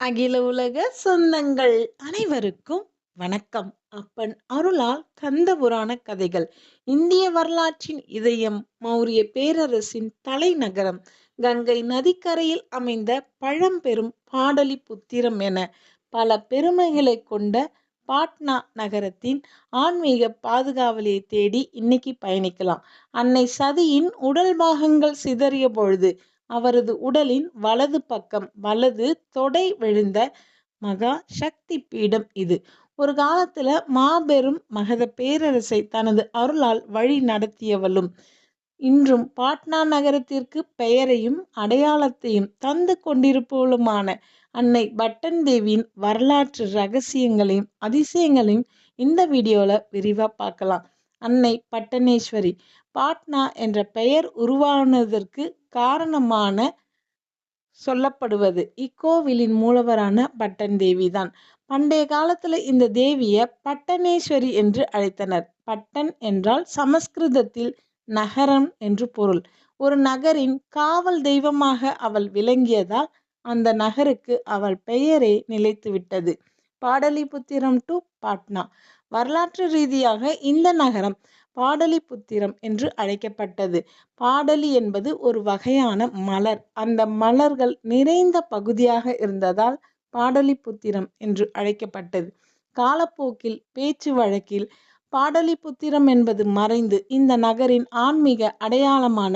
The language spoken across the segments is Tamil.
அகில உலக சொந்தங்கள் அனைவருக்கும் வணக்கம். அப்பன் அருளால் கந்த புராண கதைகள். இந்திய வரலாற்றின் இதயம் மௌரிய பேரரசின் தலைநகரம் கங்கை நதிக்கரையில் அமைந்த பழம்பெரும் பாடலிபுத்திரம் என பல பெருமைகளை கொண்ட பாட்னா நகரத்தின் ஆன்மீக பாதுகாவலியை தேடி இன்னைக்கு பயணிக்கலாம். அன்னை சதியின் உடல் பாகங்கள் சிதறிய பொழுது அவரது உடலின் வலது பக்கம் வலது தொடை விழுந்த மகா சக்தி பீடம் இது. ஒரு காலத்துல மாபெரும் மகத பேரரசை தனது அருளால் வழி நடத்தியவளும் இன்றும் பாட்னா நகரத்திற்கு பெயரையும் அடையாளத்தையும் தந்து கொண்டிருப்பவளுமான அன்னை பட்டன் தேவியின் வரலாற்று ரகசியங்களையும் அதிசயங்களையும் இந்த வீடியோவில் விரிவாக பார்க்கலாம். அன்னை பட்டனேஸ்வரி பாட்னா என்ற பெயர் உருவானதற்கு காரணமான சொல்லப்படுவது இக்கோவிலின் மூலவரான பட்டன் தேவி தான் பண்டைய காலத்துல இந்த தேவிய பட்டனேஸ்வரி என்று அழைத்தனர். பட்டன் என்றால் சமஸ்கிருதத்தில் நகரம் என்று பொருள். ஒரு நகரின் காவல் தெய்வமாக அவள் விளங்கியதால் அந்த நகருக்கு அவள் பெயரே நிலைத்துவிட்டது. பாடலிபுத்திரம் டு பாட்னா. வரலாற்று ரீதியாக இந்த நகரம் பாடலிபுத்திரம் என்று அழைக்கப்பட்டது. பாடலி என்பது ஒரு வகையான மலர். அந்த மலர்கள் நிறைந்த பகுதியாக இருந்ததால் பாடலிபுத்திரம் என்று அழைக்கப்பட்டது. காலப்போக்கில் பேச்சு வழக்கில் பாடலிபுத்திரம் என்பது மறைந்து இந்த நகரின் ஆன்மீக அடையாளமான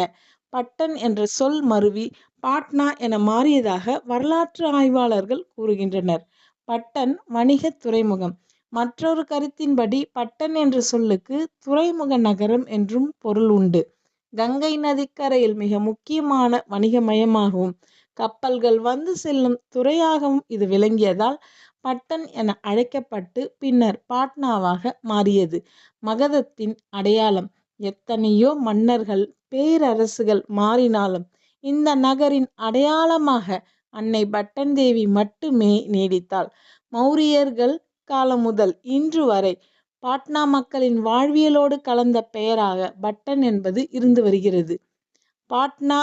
பட்டன் என்ற சொல் மருவி பாட்னா என மாறியதாக வரலாற்று ஆய்வாளர்கள் கூறுகின்றனர். பட்டன் வணிக துறைமுகம். மற்றொரு கருத்தின்படி பட்டன் என்ற சொல்லுக்கு துறைமுக நகரம் என்றும் பொருள் உண்டு. கங்கை நதிக்கரையில் மிக முக்கியமான வணிகமயமாகவும் கப்பல்கள் வந்து செல்லும் துறையாகவும் இது விளங்கியதால் பட்டன் என அழைக்கப்பட்டு பின்னர் பாட்னாவாக மாறியது. மகதத்தின் அடையாளம் எத்தனையோ மன்னர்கள் பேரரசுகள் மாறினாலும் இந்த நகரின் அடையாளமாக அன்னை பட்டன் தேவி மட்டுமே நீடித்தாள். மௌரியர்கள் காலம் முதல் இன்று வரை பாட்னா மக்களின் வாழ்வியலோடு கலந்த பெயராக பட்டன் என்பது இருந்து வருகிறது. பாட்னா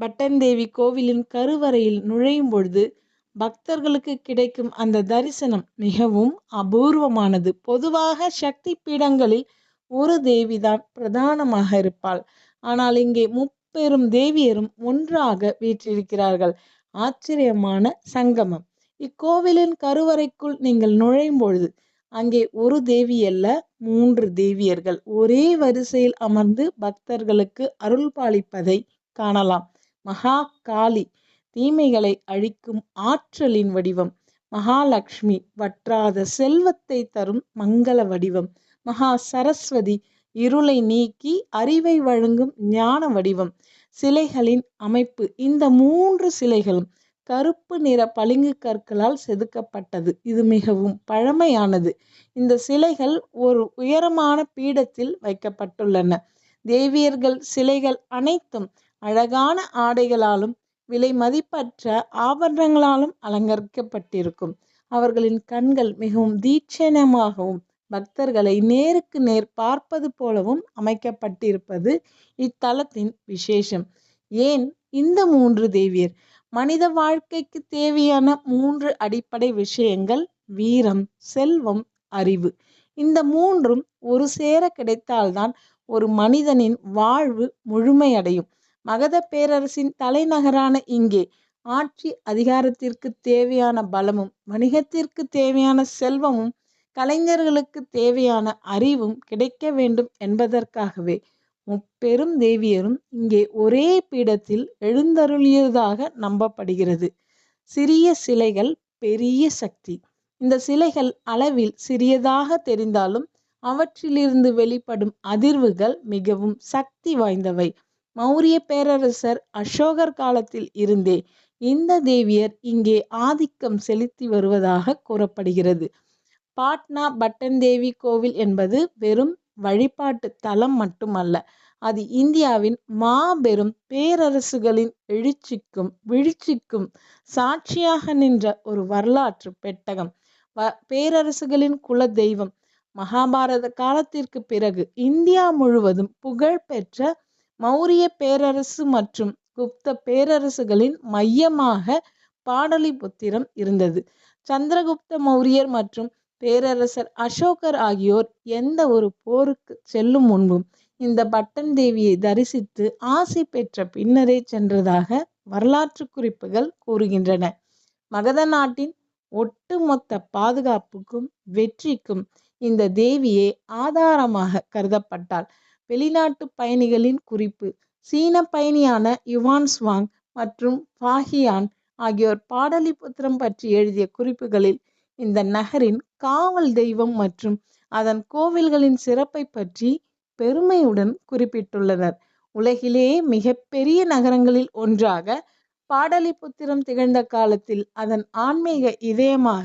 பட்டன் தேவி கோவிலின் கருவறையில் நுழையும் பொழுது பக்தர்களுக்கு கிடைக்கும் அந்த தரிசனம் மிகவும் அபூர்வமானது. பொதுவாக சக்தி பீடங்களில் ஒரு தேவிதான் பிரதானமாக இருப்பாள். ஆனால் இங்கே முப்பெரும் தேவியரும் ஒன்றாக வீற்றிருக்கிறார்கள். ஆச்சரியமான சங்கமம். இக்கோவிலின் கருவறைக்குள் நீங்கள் நுழையும் பொழுது அங்கே ஒரு தேவி அல்ல மூன்று தேவியர்கள். ஒரே வரிசையில் அமர்ந்து பக்தர்களுக்கு அருள் பாலிப்பதை காணலாம். மகா காளி தீமைகளை அழிக்கும் ஆற்றலின் வடிவம். மகாலட்சுமி வற்றாத செல்வத்தை தரும் மங்கள வடிவம். மகா சரஸ்வதி இருளை நீக்கி அறிவை வழங்கும் ஞான வடிவம். சிலைகளின் அமைப்பு இந்த மூன்று சிலைகளும் கருப்பு நிற பளிங்கு கற்களால் செதுக்கப்பட்டது. இது மிகவும் பழமையானது. இந்த சிலைகள் ஒரு உயரமான பீடத்தில் வைக்கப்பட்டுள்ளன. தேவியர்கள் சிலைகள் அனைத்தும் அழகான ஆடைகளாலும் விலை மதிப்பற்ற ஆபரணங்களாலும் அலங்கரிக்கப்பட்டிருக்கும். அவர்களின் கண்கள் மிகவும் தீட்சணமாகவும் பக்தர்களை நேருக்கு நேர் பார்ப்பது போலவும் அமைக்கப்பட்டிருப்பது இத்தலத்தின் விசேஷம். ஏன் இந்த மூன்று தேவியர்? மனித வாழ்க்கைக்கு தேவையான மூன்று அடிப்படை விஷயங்கள் வீரம் செல்வம் அறிவு. இந்த மூன்றும் ஒரு சேர கிடைத்தால்தான் ஒரு மனிதனின் வாழ்வு முழுமையடையும். மகத பேரரசின் தலைநகரான இங்கே ஆட்சி அதிகாரத்திற்கு தேவையான பலமும் வணிகத்திற்கு தேவையான செல்வமும் கலைஞர்களுக்கு தேவையான அறிவும் கிடைக்க வேண்டும் என்பதற்காகவே. முப்பெரும் தேவியரும் இங்கே ஒரே பீடத்தில் எழுந்தருளியதாக நம்பப்படுகிறது. சிறிய சிலைகள் பெரிய சக்தி. இந்த சிலைகள் அளவில் சிறியதாக தெரிந்தாலும் அவற்றிலிருந்து வெளிப்படும் அதிர்வுகள் மிகவும் சக்தி வாய்ந்தவை. மௌரிய பேரரசர் அசோகர் காலத்தில் இருந்தே இந்த தேவியர் இங்கே ஆதிக்கம் செலுத்தி வருவதாக கூறப்படுகிறது. பாட்னா பட்டன் தேவி கோவில் என்பது வெறும் வழிபாட்டு தலம் மட்டுமல்ல அது இந்தியாவின் மாபெரும் பேரரசுகளின் எழுச்சிக்கும் வீழ்ச்சிக்கும் சாட்சியாக நின்ற ஒரு வரலாற்று பெட்டகம். வ பேரரசுகளின் குல தெய்வம் மகாபாரத காலத்திற்கு பிறகு இந்தியா முழுவதும் புகழ் பெற்ற மௌரிய பேரரசு மற்றும் குப்த பேரரசுகளின் மையமாக பாடலிபுத்திரம் இருந்தது. சந்திரகுப்த மௌரியர் மற்றும் பேரரசர் அசோகர் ஆகியோர் எந்த ஒரு போருக்கு செல்லும் முன்பும் இந்த பட்டன் தேவியை தரிசித்து ஆசி பெற்ற பின்னரே சென்றதாக வரலாற்று குறிப்புகள் கூறுகின்றன. மகத நாட்டின் ஒட்டுமொத்த பாதுகாப்புக்கும் வெற்றிக்கும் இந்த தேவியே ஆதாரமாக கருதப்பட்டாள். வெளிநாட்டு பயணிகளின் குறிப்பு சீன பயணியான யுவான் ஸ்வாங் மற்றும் ஃபாஹியான் ஆகியோர் பாடலிபுத்திரம் பற்றி எழுதிய குறிப்புகளில் இந்த நகரின் காவல் தெய்வம் மற்றும் அதன் கோவில்களின் சிறப்பை பற்றி பெருமையுடன் குறிப்பிட்டுள்ளனர். உலகிலேயே மிகப்பெரிய நகரங்களில் ஒன்றாக பாடலிபுத்திரம் திகழ்ந்த காலத்தில் அதன் ஆன்மீக இதயமாக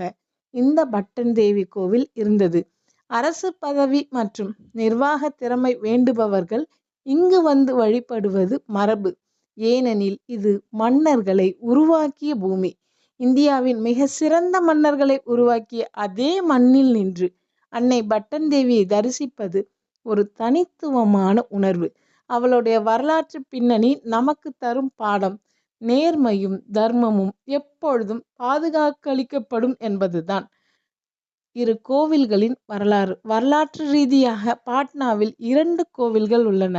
இந்த பட்டன் தேவி கோவில் இருந்தது. அரசு பதவி மற்றும் நிர்வாக திறமை வேண்டுபவர்கள் இங்கு வந்து வழிபடுவது மரபு. ஏனெனில் இது மன்னர்களை உருவாக்கிய பூமி. இந்தியாவின் மிக சிறந்த மன்னர்களை உருவாக்கிய அதே மண்ணில் நின்று அன்னை பட்டன் தேவியை தரிசிப்பது ஒரு தனித்துவமான உணர்வு. அவளுடைய வரலாற்று பின்னணி நமக்கு தரும் பாடம். நேர்மையும் தர்மமும் எப்பொழுதும் பாதுகாக்களிக்கப்படும் என்பதுதான். இரு கோவில்களின் வரலாறு. வரலாற்று ரீதியாக பாட்னாவில் இரண்டு கோவில்கள் உள்ளன.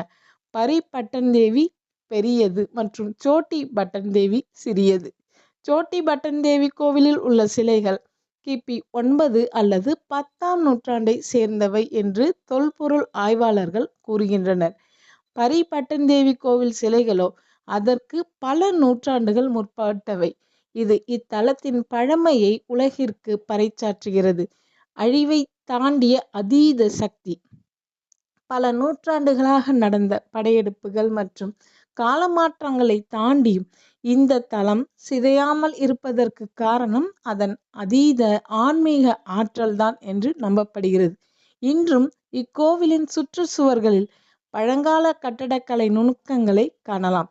பரி பட்டன் தேவி பெரியது மற்றும் சோட்டி பட்டன் தேவி சிறியது. சோட்டி பட்டன் தேவி கோவிலில் உள்ள சிலைகள் கிபி ஒன்பது அல்லது பத்தாம் நூற்றாண்டை சேர்ந்தவை என்று தொல்பொருள் ஆய்வாளர்கள் கூறுகின்றனர். பரி பட்டன் தேவி கோவில் சிலைகளோ அதற்கு பல நூற்றாண்டுகள் முற்பட்டவை. இது இத்தலத்தின் பழமையை உலகிற்கு பறைச்சாற்றுகிறது அழிவை தாண்டிய அதீத சக்தி. பல நூற்றாண்டுகளாக நடந்த படையெடுப்புகள் மற்றும் காலமாற்றங்களை தாண்டியும் இந்த தலம் சிதையாமல் இருப்பதற்கு காரணம் அதன் அதீத ஆன்மீக ஆற்றல்தான் என்று நம்பப்படுகிறது. இன்றும் இக்கோவிலின் சுற்றுச்சுவர்களில் பழங்கால கட்டடக்கலை நுணுக்கங்களை காணலாம்.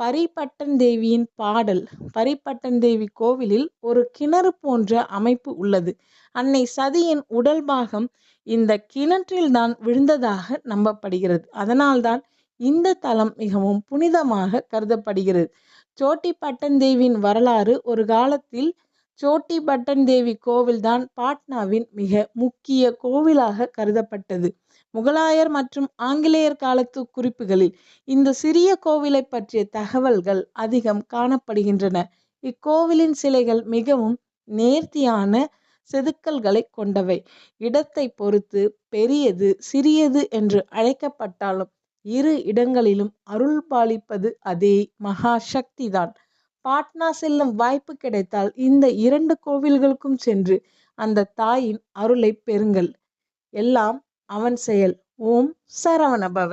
பரிபட்டன் தேவியின் பாடல் பரிபட்டன் தேவி கோவிலில் ஒரு கிணறு போன்ற அமைப்பு உள்ளது. அன்னை சதியின் உடல் பாகம் இந்த கிணற்றில்தான் விழுந்ததாக நம்பப்படுகிறது. அதனால்தான் இந்த தலம் மிகவும் புனிதமாக கருதப்படுகிறது. சோட்டி பட்டன் தேவியின் வரலாறு ஒரு காலத்தில் சோட்டி பட்டன் தேவி கோவில்தான் பாட்னாவின் மிக முக்கிய கோவிலாக கருதப்பட்டது. முகலாயர் மற்றும் ஆங்கிலேயர் காலத்து குறிப்புகளில் இந்த சிறிய கோவிலை பற்றிய தகவல்கள் அதிகம் காணப்படுகின்றன. இக்கோவிலின் சிலைகள் மிகவும் நேர்த்தியான செதுக்கல்களை கொண்டவை. இடத்தை பொறுத்து பெரியது சிறியது என்று அழைக்கப்பட்டாலும் இரு இடங்களிலும் அருள் பாலிப்பது அதே மகா சக்திதான் பாட்னா செல்லும் வாய்ப்பு கிடைத்தால் இந்த இரண்டு கோவில்களுக்கும் சென்று அந்த தாயின் அருளை பெறுங்கள். எல்லாம் அவன் செயல். ஓம் சரவணபவ.